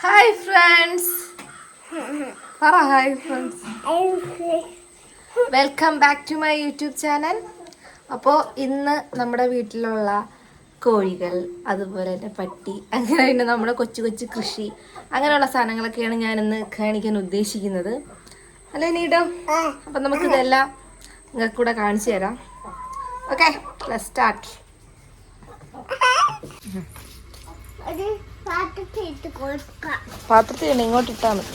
Hi friends പറ hi friends welcome back to my YouTube channel അപ്പോൾ ഇന്ന് നമ്മുടെ വീട്ടിലുള്ള കോഴികൾ അതുപോലെ തന്നെ പട്ടി അങ്ങനെ തന്നെ നമ്മുടെ കൊച്ചു കൊച്ചു കൃഷി അങ്ങനെയുള്ള സാധനങ്ങളൊക്കെയാണ് ഞാൻ ഇന്ന് കാണിക്കാൻ ഉദ്ദേശിക്കുന്നത്. അല്ലേ നീടോ? അപ്പം നമുക്കിതെല്ലാം നിങ്ങൾക്ക് കൂടെ കാണിച്ചു തരാം. ഓക്കെ സ്റ്റാർട്ട് പാത്രത്തിൽ ഇങ്ങോട്ട് ഇട്ടാ മതി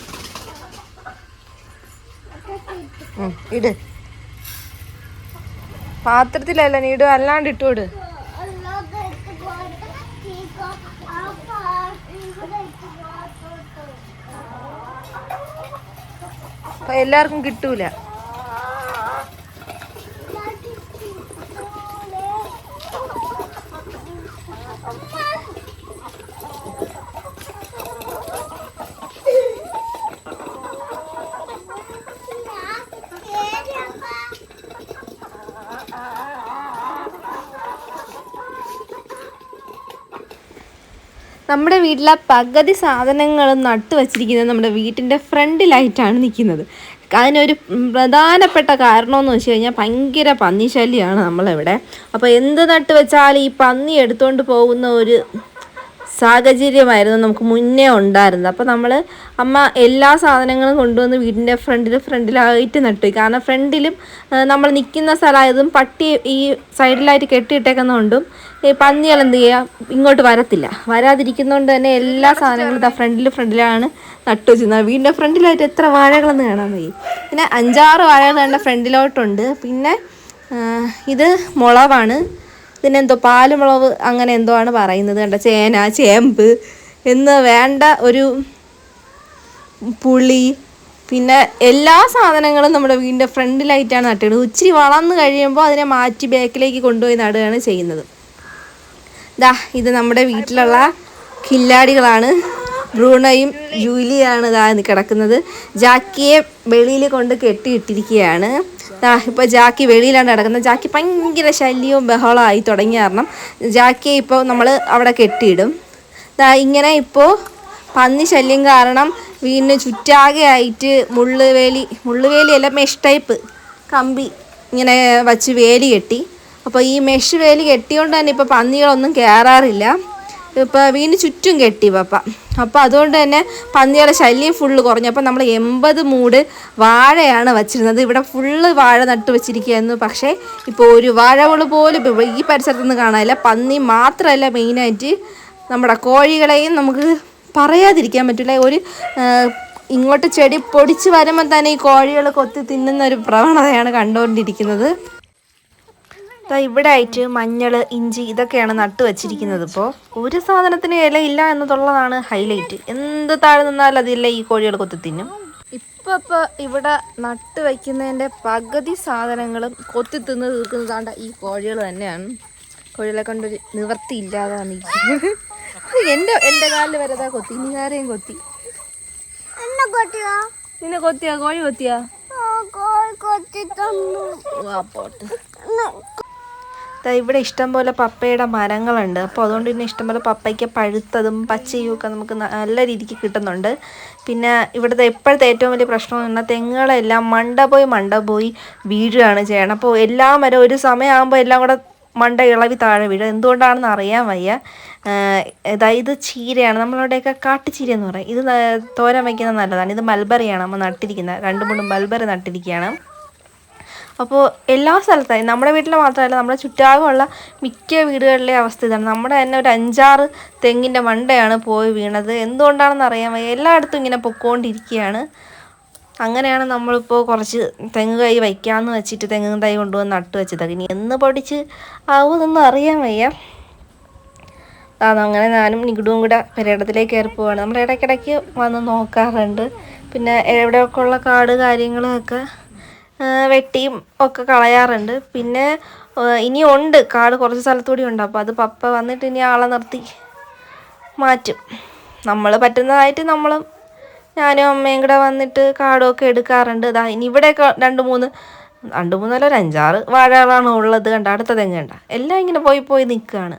ഇട്. പാത്രത്തിലല്ല നീ ഇടും അല്ലാണ്ട് ഇട്ടോട് എല്ലാവർക്കും ഇട്ട് കൊടുക്കാം തീക്കോ ആ പാ- ഇവിടെ ഇട്ട് കൊടുക്കാം അപ്പൊ എല്ലാവർക്കും കിട്ടൂല നമ്മുടെ വീട്ടിലെ പകുതി സാധനങ്ങൾ നട്ടു വച്ചിരിക്കുന്നത് നമ്മുടെ വീട്ടിന്റെ ഫ്രണ്ടിലായിട്ടാണ് നിൽക്കുന്നത്. അതിനൊരു പ്രധാനപ്പെട്ട കാരണമെന്ന് വെച്ച് കഴിഞ്ഞാൽ ഭയങ്കര പന്നി ശല്യമാണ് നമ്മളിവിടെ. അപ്പോൾ എന്ത് നട്ട് വെച്ചാലും ഈ പന്നി എടുത്തുകൊണ്ട് പോകുന്ന ഒരു സാഹചര്യമായിരുന്നു നമുക്ക് മുന്നേ ഉണ്ടായിരുന്നത്. അപ്പോൾ നമ്മൾ അമ്മ എല്ലാ സാധനങ്ങളും കൊണ്ടുവന്ന് വീടിന്റെ ഫ്രണ്ടിൽ ഫ്രണ്ടിലായിട്ട് നട്ടു കാരണം ഫ്രണ്ടിലും നമ്മൾ നിൽക്കുന്ന സ്ഥലമായതും പട്ടി ഈ സൈഡിലായിട്ട് കെട്ടിയിട്ടേക്കുന്നതുകൊണ്ടും ഈ പന്നികൾ എന്ത് ചെയ്യുക ഇങ്ങോട്ട് വരത്തില്ല. വരാതിരിക്കുന്നതുകൊണ്ട് തന്നെ എല്ലാ സാധനങ്ങളും ഇതാ ഫ്രണ്ടിൽ ഫ്രണ്ടിലാണ് നട്ടു വെച്ചിരുന്നത്. വീടിന്റെ ഫ്രണ്ടിലായിട്ട് എത്ര വാഴകളെന്ന് കാണാൻ വയ്യ. പിന്നെ അഞ്ചാറ് വാഴകൾ കണ്ട ഫ്രണ്ടിലോട്ടുണ്ട്. പിന്നെ ഇത് മുളവാണ്. ഇതിനെന്തോ പാലുമുളവ് അങ്ങനെ എന്തോ ആണ് പറയുന്നത്. കണ്ട ചേന ചേമ്പ് എന്ന് വേണ്ട ഒരു പുളി. പിന്നെ എല്ലാ സാധനങ്ങളും നമ്മുടെ വീടിന്റെ ഫ്രണ്ടിലായിട്ടാണ് നട്ടിടുന്നത്. ഇച്ചിരി വളർന്നു കഴിയുമ്പോൾ അതിനെ മാറ്റി ബാക്കിലേക്ക് കൊണ്ടുപോയി നടുകയാണ് ചെയ്യുന്നത്. ദാ ഇത് നമ്മുടെ വീട്ടിലുള്ള കില്ലാടികളാണ്. ബ്രൂണയും ജൂലിയാണ് ഇതാ കിടക്കുന്നത്. ജാക്കിയെ വെളിയിൽ കൊണ്ട് കെട്ടിയിട്ടിരിക്കുകയാണ്. ഇപ്പോൾ ജാക്കി വെളിയിലാണ് കിടക്കുന്നത് ജാക്കി ഭയങ്കര ശല്യവും ബഹളമായി തുടങ്ങിയ കാരണം ജാക്കിയെ ഇപ്പോൾ നമ്മൾ അവിടെ കെട്ടിയിടും. ഇങ്ങനെ ഇപ്പോൾ പന്നി ശല്യം കാരണം വീടിന് ചുറ്റാകെ ആയിട്ട് മുള്ളുവേലി മുള്ളുവേലിയല്ല മെഷ് ടൈപ്പ് കമ്പി ഇങ്ങനെ വച്ച് വേലി കെട്ടി. അപ്പോൾ ഈ മെഷ് വേലി കെട്ടിയോണ്ട് തന്നെ ഇപ്പോൾ പന്നികളൊന്നും കയറാറില്ല ഇപ്പോൾ വീടിന് ചുറ്റും കെട്ടി പപ്പ അപ്പോൾ അതുകൊണ്ട് തന്നെ പന്നികളുടെ ശല്യം ഫുള്ള് കുറഞ്ഞു. അപ്പോൾ നമ്മൾ എൺപത് മൂട് വാഴയാണ് വച്ചിരുന്നത്. ഇവിടെ ഫുള്ള് വാഴ നട്ട് വെച്ചിരിക്കുകയായിരുന്നു. പക്ഷേ ഇപ്പോൾ ഒരു വാഴകൾ പോലും ഈ പരിസരത്തൊന്നും കാണാനില്ല. പന്നി മാത്രമല്ല മെയിനായിട്ട് നമ്മുടെ കോഴികളെയും നമുക്ക് പറയാതിരിക്കാൻ പറ്റില്ല. ഒരു ഇങ്ങോട്ട് ചെടി പൊടിച്ച് വരുമ്പോൾ തന്നെ ഈ കോഴികൾ കൊത്തി തിന്നുന്ന ഒരു പ്രവണതയാണ് കണ്ടുകൊണ്ടിരിക്കുന്നത്. ഇവിടെ ആയിട്ട് മഞ്ഞൾ ഇഞ്ചി ഇതൊക്കെയാണ് നട്ടു വെച്ചിരിക്കുന്നത് ഇപ്പോൾ ഒരു സാധനത്തിന് ഇല ഇല്ല എന്നതുള്ളതാണ് ഹൈലൈറ്റ്. എന്ത് താഴെ നിന്നാലും അതില്ല ഈ കോഴികൾ കൊത്തി തിന്നും. ഇപ്പൊ ഇപ്പൊ ഇവിടെ നട്ട് വയ്ക്കുന്നതിന്റെ പകുതി സാധനങ്ങളും കൊത്തി തിന്ന് തീർക്കുന്നതാണ്ട ഈ കോഴികൾ തന്നെയാണ്. കോഴികളെ കൊണ്ടൊരു നിവർത്തി ഇല്ലാതെ വന്നിരിക്കുന്നത് എന്റെ എന്റെ കാലിൽ വരതാ കൊത്തി. ഇനി ആരെയും കൊത്തി. നിന്നെ കൊത്തിയാ? കോഴി കൊത്തിയാ? കോഴി കൊത്തി തന്നു. ആ പോട്ട്. ഇവിടെ ഇഷ്ടംപോലെ പപ്പയുടെ മരങ്ങളുണ്ട്. അപ്പോൾ അതുകൊണ്ട് തന്നെ ഇഷ്ടംപോലെ പപ്പയ്ക്ക് പഴുത്തതും പച്ചയും ഒക്കെ നമുക്ക് നല്ല രീതിക്ക് കിട്ടുന്നുണ്ട്. പിന്നെ ഇവിടുത്തെ ഇപ്പോഴത്തെ ഏറ്റവും വലിയ പ്രശ്നം എന്ന് പറഞ്ഞാൽ തെങ്ങുകളെല്ലാം മണ്ട പോയി മണ്ട പോയി വീഴുകയാണ് ചെയ്യണം അപ്പോൾ എല്ലാ മരം ഒരു സമയമാകുമ്പോൾ എല്ലാം കൂടെ മണ്ട ഇളവി താഴെ വീഴും. എന്തുകൊണ്ടാണെന്ന് അറിയാൻ വയ്യ. അതായത് ചീരയാണ്. നമ്മളവിടെയൊക്കെ കാട്ടുചീര എന്ന് പറയും. ഇത് തോരം തോരൻ വയ്ക്കുന്നത് നല്ലതാണ്. ഇത് മൽബറിയാണ് നമ്മൾ നട്ടിരിക്കുന്നത്. രണ്ട് മൂന്ന് മൽബറി നട്ടിരിക്കുകയാണ്. അപ്പോൾ എല്ലാ സ്ഥലത്തായി. നമ്മുടെ വീട്ടിൽ മാത്രമല്ല നമ്മുടെ ചുറ്റാകമുള്ള മിക്ക വീടുകളിലെ അവസ്ഥ ഇതാണ്. നമ്മുടെ തന്നെ ഒരു അഞ്ചാറ് തെങ്ങിന്റെ മണ്ടയാണ് പോയി വീണത്. എന്തുകൊണ്ടാണെന്ന് അറിയാൻ വയ്യ. എല്ലായിടത്തും ഇങ്ങനെ പൊക്കോണ്ടിരിക്കുകയാണ് അങ്ങനെയാണ് നമ്മളിപ്പോൾ കുറച്ച് തെങ്ങ് കൈ വയ്ക്കാമെന്ന് വെച്ചിട്ട് തെങ്ങ് തൈ കൊണ്ടുവന്ന് നട്ട് വെച്ചത്. ഇനി എന്ന് പൊടിച്ച് ആവുമെന്നൊന്നും അറിയാൻ വയ്യ. അതങ്ങനെ ഞാനും നികുടും കൂടെ പെരേടത്തിലേക്ക് കയറി പോവാണ്. നമ്മൾ ഇടയ്ക്കിടയ്ക്ക് വന്ന് നോക്കാറുണ്ട്. പിന്നെ എവിടെയൊക്കെ ഉള്ള കാട് കാര്യങ്ങളൊക്കെ വെട്ടിയും ഒക്കെ കളയാറുണ്ട്. പിന്നെ ഇനി ഉണ്ട്. കാട് കുറച്ച് സ്ഥലത്തൂടി ഉണ്ട്. അപ്പോൾ അത് പപ്പ വന്നിട്ട് ഇനി ആളെ നിർത്തി മാറ്റും. നമ്മൾ പറ്റുന്നതായിട്ട് നമ്മളും ഞാനും അമ്മയും കൂടെ വന്നിട്ട് കാടുമൊക്കെ എടുക്കാറുണ്ട്. ഇതാ ഇനി ഇവിടെയൊക്കെ രണ്ട് മൂന്ന് രണ്ട് മൂന്നല്ല ഒരു അഞ്ചാറ് വാഴകളാണ് ഉള്ളത് കണ്ട. അടുത്ത തെങ്ങ് കണ്ട. എല്ലാം ഇങ്ങനെ പോയി പോയി നിൽക്കുകയാണ്.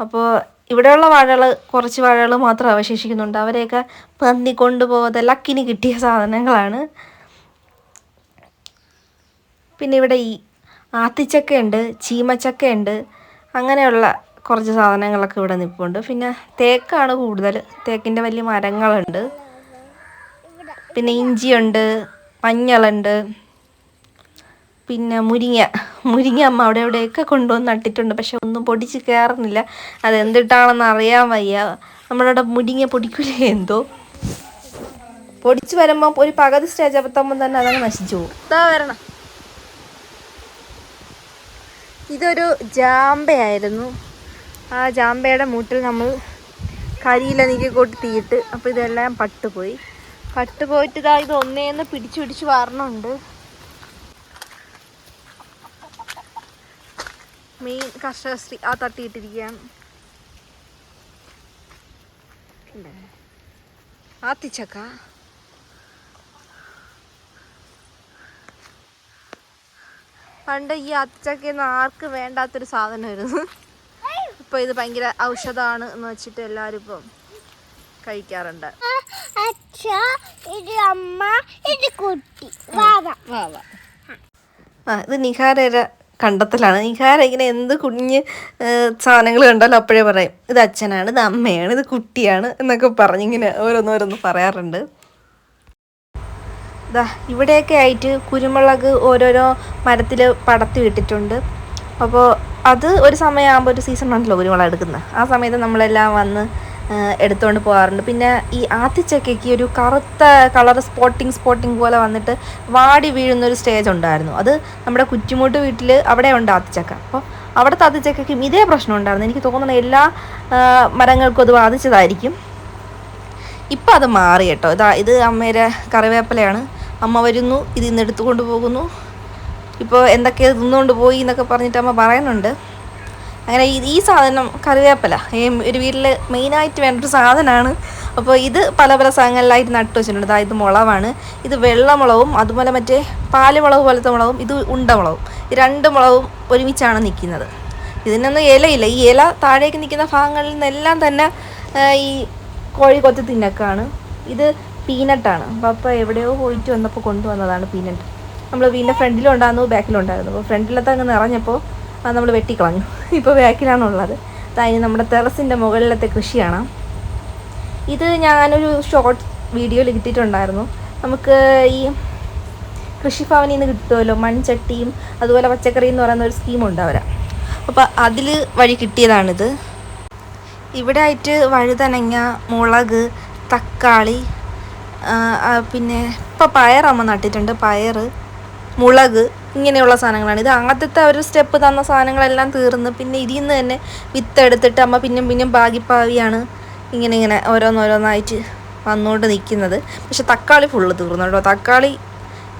അപ്പോൾ ഇവിടെയുള്ള വാഴകൾ കുറച്ച് വാഴകൾ മാത്രം അവശേഷിക്കുന്നുണ്ട്. അവരെയൊക്കെ പന്നി കൊണ്ടുപോകാതെ ലക്കിന് കിട്ടിയ സാധനങ്ങളാണ്. പിന്നെ ഇവിടെ ഈ ആത്തിച്ചക്കയുണ്ട് ചീമച്ചക്കയുണ്ട് അങ്ങനെയുള്ള കുറച്ച് സാധനങ്ങളൊക്കെ ഇവിടെ നിൽപ്പുണ്ട് പിന്നെ തേക്കാണ് കൂടുതൽ. തേക്കിന്റെ വലിയ മരങ്ങളുണ്ട്. പിന്നെ ഇഞ്ചിയുണ്ട് മഞ്ഞളുണ്ട്. പിന്നെ മുരിങ്ങ മുരിങ്ങ അമ്മ അവിടെ എവിടെയൊക്കെ കൊണ്ടുവന്ന് നട്ടിട്ടുണ്ട്. പക്ഷെ ഒന്നും പൊടിച്ച് കയറുന്നില്ല അത് എന്തിട്ടാണെന്ന് അറിയാൻ വയ്യ. നമ്മളവിടെ മുരിങ്ങ പൊടിക്കൂലേ എന്തോ? പൊടിച്ച് വരുമ്പോൾ ഒരു പകുതി സ്റ്റേജ് എത്തുമ്പോൾ തന്നെ അതങ്ങ് നശിച്ചു പോകും. വരണം. ഇതൊരു ജാമ്പയായിരുന്നു. ആ ജാമ്പയുടെ മൂട്ടിൽ നമ്മൾ കരിയില നീക്കി കൂട്ടി തീയിട്ട് അപ്പോൾ ഇതെല്ലാം പട്ടുപോയി. പട്ടുപോയിട്ടിതാ ഇത് ഒന്നേന്ന് പിടിച്ചു പിടിച്ച് വരണുണ്ട്. മെയിൻ കർഷകശ്രീ ആ തട്ടിയിട്ടിരിക്കുകയാണ്. ആത്തിച്ചക്ക പണ്ട് ഈ ആത്തിച്ചക്കയൊന്നും ആർക്ക് വേണ്ടാത്തൊരു സാധനമായിരുന്നു. ഇപ്പൊ ഇത് ഭയങ്കര ഔഷധമാണ് എന്ന് വെച്ചിട്ട് എല്ലാരും ഇപ്പം കഴിക്കാറുണ്ട്. ഇത് അമ്മ ഇത് കുട്ടി. വാവ ആ ഇത് നിഹാരയുടെ കണ്ടെത്തലാണ്. നിഹാര ഇങ്ങനെ എന്ത് കുഞ്ഞ് സാധനങ്ങൾ കണ്ടാലും അപ്പോഴേ പറയും ഇത് അച്ഛനാണ് ഇത് അമ്മയാണ് ഇത് കുട്ടിയാണ് എന്നൊക്കെ പറഞ്ഞിങ്ങനെ ഓരോന്നോരോന്ന് പറയാറുണ്ട്. ഇതാ ഇവിടെയൊക്കെ ആയിട്ട് കുരുമുളക് ഓരോരോ മരത്തിൽ പടത്തി വിട്ടിട്ടുണ്ട് അപ്പോൾ അത് ഒരു സമയമാകുമ്പോൾ ഒരു സീസൺ ആണല്ലോ കുരുമുളക് എടുക്കുന്നത് ആ സമയത്ത് നമ്മളെല്ലാം വന്ന് എടുത്തുകൊണ്ട് പോകാറുണ്ട് പിന്നെ ഈ ആത്തിച്ചക്കയ്ക്ക് ഒരു കറുത്ത കളർ സ്പോട്ടിങ് സ്പോട്ടിങ് പോലെ വന്നിട്ട് വാടി വീഴുന്നൊരു സ്റ്റേജ് ഉണ്ടായിരുന്നു. അത് നമ്മുടെ കുറ്റിമൂട്ട് വീട്ടിൽ അവിടെ ഉണ്ട് ആത്തിച്ചക്ക. അപ്പോൾ അവിടുത്തെ ആത്തിച്ചക്കയ്ക്കും ഇതേ പ്രശ്നം ഉണ്ടായിരുന്നു. എനിക്ക് തോന്നുന്നത് എല്ലാ മരങ്ങൾക്കും അത് ബാധിച്ചതായിരിക്കും. ഇപ്പം അത് മാറി കേട്ടോ. ഇതാ ഇത് അമ്മയുടെ കറിവേപ്പിലയാണ്. അമ്മ വരുന്നു ഇത് ഇന്ന് എടുത്തുകൊണ്ട് പോകുന്നു. ഇപ്പോൾ എന്തൊക്കെ തിന്നുകൊണ്ട് പോയി എന്നൊക്കെ പറഞ്ഞിട്ട് അമ്മ പറയുന്നുണ്ട്. അങ്ങനെ ഈ സാധനം കറിവേപ്പില ഈ ഒരു വീട്ടിൽ മെയിനായിട്ട് വേണ്ട ഒരു സാധനമാണ് അപ്പോൾ ഇത് പല പല സാധനങ്ങളിലായിട്ട് നട്ടു വെച്ചിട്ടുണ്ട്. അതായത് ഇത് മുളവാണ്. ഇത് വെള്ളമുളകും അതുപോലെ മറ്റേ പാലുമുളക് പോലത്തെ മുളകും ഇത് ഉണ്ടമുളകും ഈ രണ്ട് മുളകും ഒരുമിച്ചാണ് നിൽക്കുന്നത്. ഇതിനൊന്നും ഇലയില്ല. ഈ ഇല താഴേക്ക് നിൽക്കുന്ന ഭാഗങ്ങളിൽ നിന്നെല്ലാം തന്നെ ഈ കോഴി കൊത്തി തിന്നക്കാണ്. ഇത് പീനട്ടാണ്. പപ്പ എവിടെയോ പോയിട്ട് വന്നപ്പോൾ കൊണ്ടുവന്നതാണ് പീനട്ട്. നമ്മൾ വീടിന്റെ ഫ്രണ്ടിലും ഉണ്ടായിരുന്നു ബാക്കിലും ഉണ്ടായിരുന്നു. അപ്പോൾ ഫ്രണ്ടിലത്തെ അങ്ങ് നിറഞ്ഞപ്പോൾ അത് നമ്മൾ വെട്ടിക്കളഞ്ഞു ഇപ്പോൾ ബാക്കിലാണുള്ളത് അതായത് നമ്മുടെ ടെറസിന്റെ മുകളിലത്തെ കൃഷിയാണ് ഇത് ഞാനൊരു ഷോർട്ട് വീഡിയോയിൽ കിട്ടിയിട്ടുണ്ടായിരുന്നു നമുക്ക് ഈ കൃഷിഭവനിൽ നിന്ന് കിട്ടുമല്ലോ മൺചട്ടിയും അതുപോലെ പച്ചക്കറി എന്ന് പറയുന്ന ഒരു സ്കീമുണ്ട് അവരാ. അപ്പോൾ അതിൽ വഴി കിട്ടിയതാണിത്. ഇവിടെ ആയിട്ട് വഴുതനങ്ങ മുളക് തക്കാളി പിന്നെ ഇപ്പം പയറമ്മ നട്ടിട്ടുണ്ട്. പയർ മുളക് ഇങ്ങനെയുള്ള സാധനങ്ങളാണ്. ഇത് ആദ്യത്തെ ഒരു സ്റ്റെപ്പ് തന്ന സാധനങ്ങളെല്ലാം തീർന്ന് പിന്നെ ഇതിൽ നിന്ന് തന്നെ വിത്ത് എടുത്തിട്ട് അമ്മ പിന്നെയും പിന്നെയും പാകിപ്പാവിയാണ് ഇങ്ങനെ ഇങ്ങനെ ഓരോന്നോരോന്നായിട്ട് വന്നുകൊണ്ട് നിൽക്കുന്നത് പക്ഷെ തക്കാളി ഫുള്ള് തീർന്നു കേട്ടോ. തക്കാളി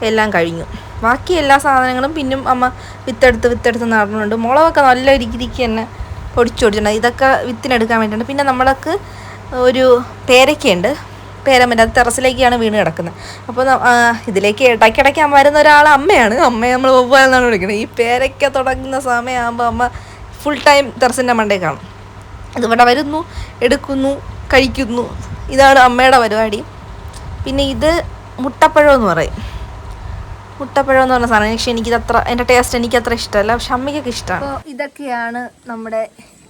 എല്ലാം കഴിഞ്ഞു. ബാക്കി എല്ലാ സാധനങ്ങളും പിന്നും അമ്മ വിത്തെടുത്ത് വിത്തെടുത്ത് നടന്നുണ്ട്. മുളകൊക്കെ നല്ല രീതിക്ക് തന്നെ പൊടിച്ചു പൊടിച്ചിട്ടുണ്ട്. ഇതൊക്കെ വിത്തിനെടുക്കാൻ വേണ്ടിയിട്ടുണ്ട്. പിന്നെ നമ്മൾക്ക് ഒരു പേരയ്ക്കയുണ്ട് പേരമ്മന്റെ അത് ടെറസിലേക്കാണ് വീണ് കിടക്കുന്നത്. അപ്പോൾ ഇതിലേക്ക് ഇടയ്ക്കിടയ്ക്ക് വരുന്ന ഒരാൾ അമ്മയാണ്. അമ്മയെ നമ്മൾ ഒവ്വാന്നാണ് വിളിക്കുന്നത്. ഈ പേരയ്ക്ക തുടങ്ങുന്ന സമയമാകുമ്പോൾ അമ്മ ഫുൾ ടൈം ടെറസിന്റെ മണ്ടേ കാണും. ഇതിവിടെ വരുന്നു എടുക്കുന്നു കഴിക്കുന്നു. ഇതാണ് അമ്മയുടെ പരിപാടി. പിന്നെ ഇത് മുട്ടപ്പഴം എന്ന് പറയും. മുട്ടപ്പഴം എന്ന് പറഞ്ഞ സാധനം. പക്ഷെ എനിക്കിത് അത്ര എന്റെ ടേസ്റ്റ് എനിക്ക് അത്ര ഇഷ്ടമല്ല. പക്ഷെ അമ്മയ്ക്കൊക്കെ ഇഷ്ടമാണ്. ഇതൊക്കെയാണ് നമ്മുടെ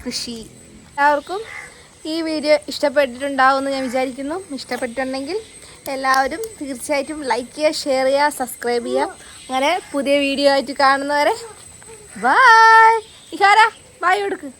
കൃഷി. എല്ലാവർക്കും ഈ വീഡിയോ ഇഷ്ടപ്പെട്ടിട്ടുണ്ടാവുമെന്ന് ഞാൻ വിചാരിക്കുന്നു. ഇഷ്ടപ്പെട്ടിട്ടുണ്ടെങ്കിൽ എല്ലാവരും തീർച്ചയായിട്ടും ലൈക്ക് ചെയ്യുക ഷെയർ ചെയ്യുക സബ്സ്ക്രൈബ് ചെയ്യുക. അങ്ങനെ പുതിയ വീഡിയോ ആയിട്ട് കാണുന്നവരെ ബായ് ഇഹാര ബായ് കൊടുക്ക്.